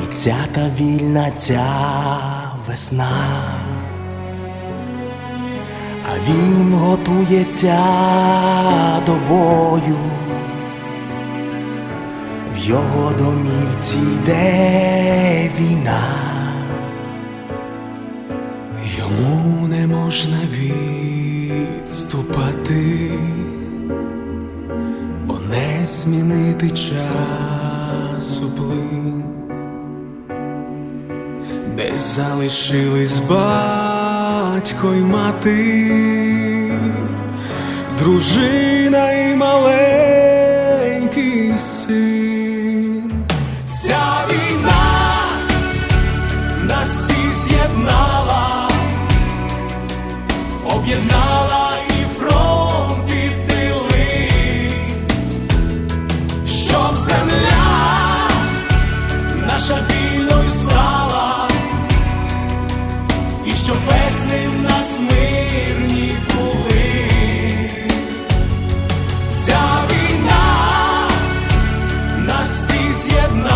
Тридцята вільна ця весна, а він готується до бою. В його домівці йде війна. Йому не можна відступати, бо не змінити часу плин, десь залишились батько й мати, дружина і маленький син. Ця війна нас всіх з'єднала, об'єднала щоб весни в нас мирні були. Ця війна нас всіх з'єднала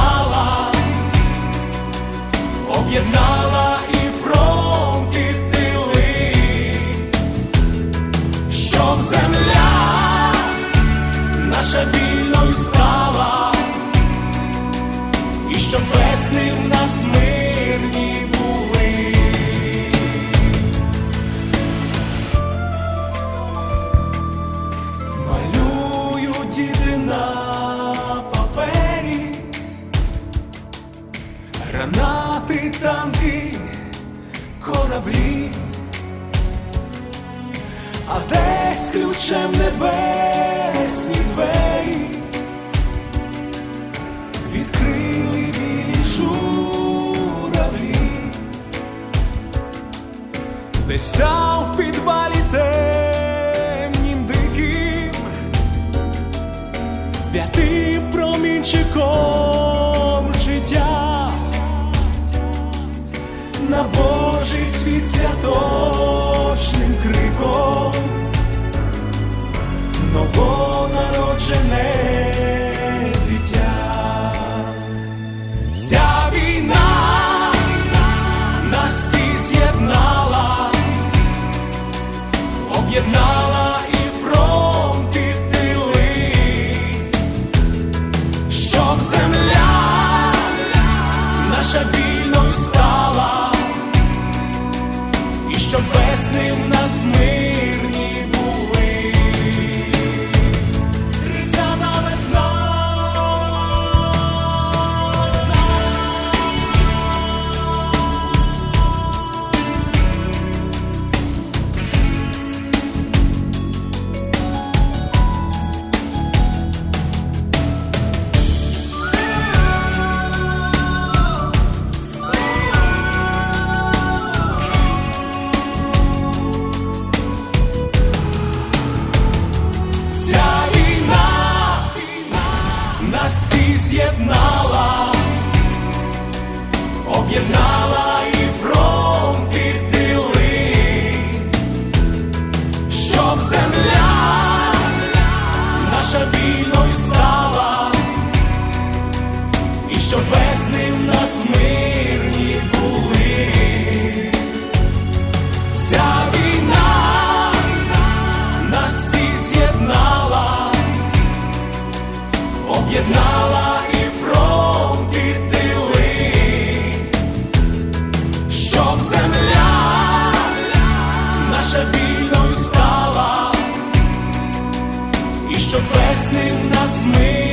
гранати, танки, кораблі, а десь ключем небесні двері відкрили білі журавлі, десь там на Божий світ святочним криком. Новонароджене щоб весни в нас мирні були. З'єднала, об'єднала нас були.